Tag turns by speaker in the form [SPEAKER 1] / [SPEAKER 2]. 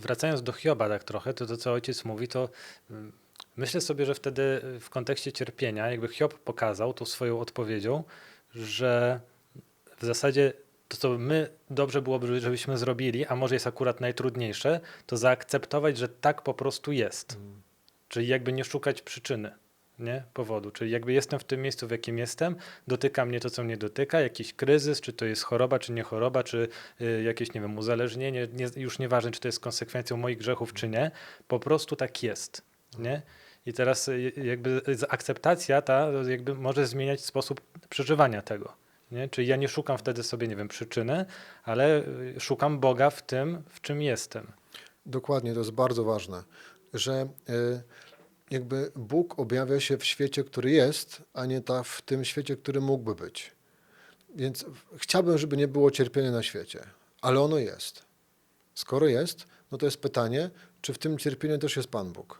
[SPEAKER 1] Wracając do Hioba tak trochę, to to co ojciec mówi, to mm, myślę sobie, że wtedy w kontekście cierpienia, jakby Hiob pokazał tą swoją odpowiedzią, że w zasadzie to, co my dobrze byłoby, żebyśmy zrobili, a może jest akurat najtrudniejsze, to zaakceptować, że tak po prostu jest. Czyli jakby nie szukać przyczyny, nie? Powodu. Czyli jakby jestem w tym miejscu, w jakim jestem, dotyka mnie to, co mnie dotyka, jakiś kryzys, czy to jest choroba, czy nie choroba, czy y, jakieś, nie wiem, uzależnienie, nie, już nieważne, czy to jest konsekwencją moich grzechów, czy nie, po prostu tak jest, nie? I teraz y, jakby z- akceptacja ta jakby może zmieniać sposób przeżywania tego. Nie? Czyli ja nie szukam wtedy sobie, nie wiem, przyczyny, ale y, szukam Boga w tym, w czym jestem.
[SPEAKER 2] Dokładnie, to jest bardzo ważne, że jakby Bóg objawia się w świecie, który jest, a nie ta w tym świecie, który mógłby być. Więc chciałbym, żeby nie było cierpienia na świecie, ale ono jest. Skoro jest, no to jest pytanie, czy w tym cierpieniu też jest Pan Bóg.